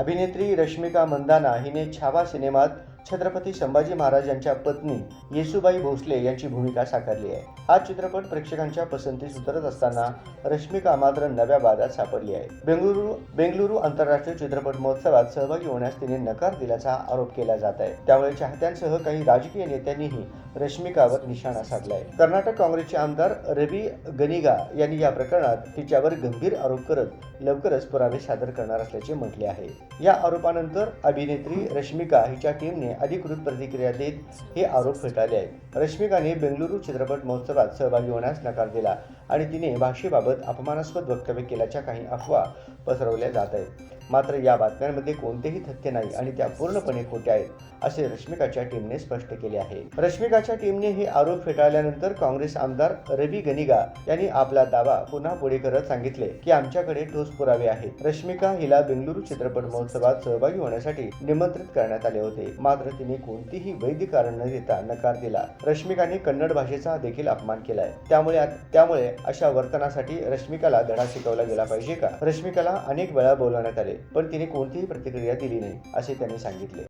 अभिनेत्री रश्मिका मंदाना हिने छावा सिनेमात छत्रपती संभाजी महाराज यांच्या पत्नी येसुबाई भोसले यांची भूमिका साकारली आहे. हा चित्रपट प्रेक्षकांच्या पसंतीस उतरत असताना रश्मिका मात्र नव्या वादात सापडली आहे. बेंगळुरू बेंगळुरू आंतरराष्ट्रीय चित्रपट महोत्सवात सहभागी होण्यास तिने नकार दिल्याचा आरोप केला जात आहे. त्यामुळे चाहत्यांसह काही राजकीय नेत्यांनीही रश्मिकावर निशाणा साधलाय. कर्नाटक काँग्रेसचे आमदार रवी गनिगा यांनी या प्रकरणात तिच्यावर गंभीर आरोप करत लवकरच पुरावे सादर करणार असल्याचे म्हटले आहे. या आरोपानंतर अभिनेत्री रश्मिका हिच्या टीमने अधिकृत प्रतिक्रिया देत हे आरोप फेटाळले आहेत. रश्मिकाने बेंगळुरू चित्रपट महोत्सवात सहभागी होण्यास नकार दिला आणि तिने भाषेबाबत अपमानास्पद वक्तव्य केल्याच्या काही अफवा पसरवल्या जात आहेत. मात्र या बातम्यांमध्ये कोणतेही तथ्य नाही आणि त्या पूर्णपणे खोट्या आहेत असे रश्मिकाच्या टीमने स्पष्ट केले आहे. रश्मिकाच्या टीमने हे आरोप फेटाळल्यानंतर काँग्रेस आमदार रवी गनिगा यांनी आपला दावा पुन्हा पुढे करत सांगितले की आमच्याकडे ठोस पुरावे आहेत. रश्मिका हिला बेंगळुरू चित्रपट महोत्सवात सहभागी होण्यासाठी निमंत्रित करण्यात आले होते. मात्र तिने कोणतीही वैध कारण न देता नकार दिला. रश्मिकाने कन्नड भाषेचा देखील अपमान केलाय. त्यामुळे त्यामुळे अशा वर्तनासाठी रश्मिकाला धडा शिकवला गेला पाहिजे का? रश्मिकाला अनेक वेळा बोलवण्यात आले. पण तिने कोणतीही प्रतिक्रिया दिली नाही असे त्यांनी सांगितले.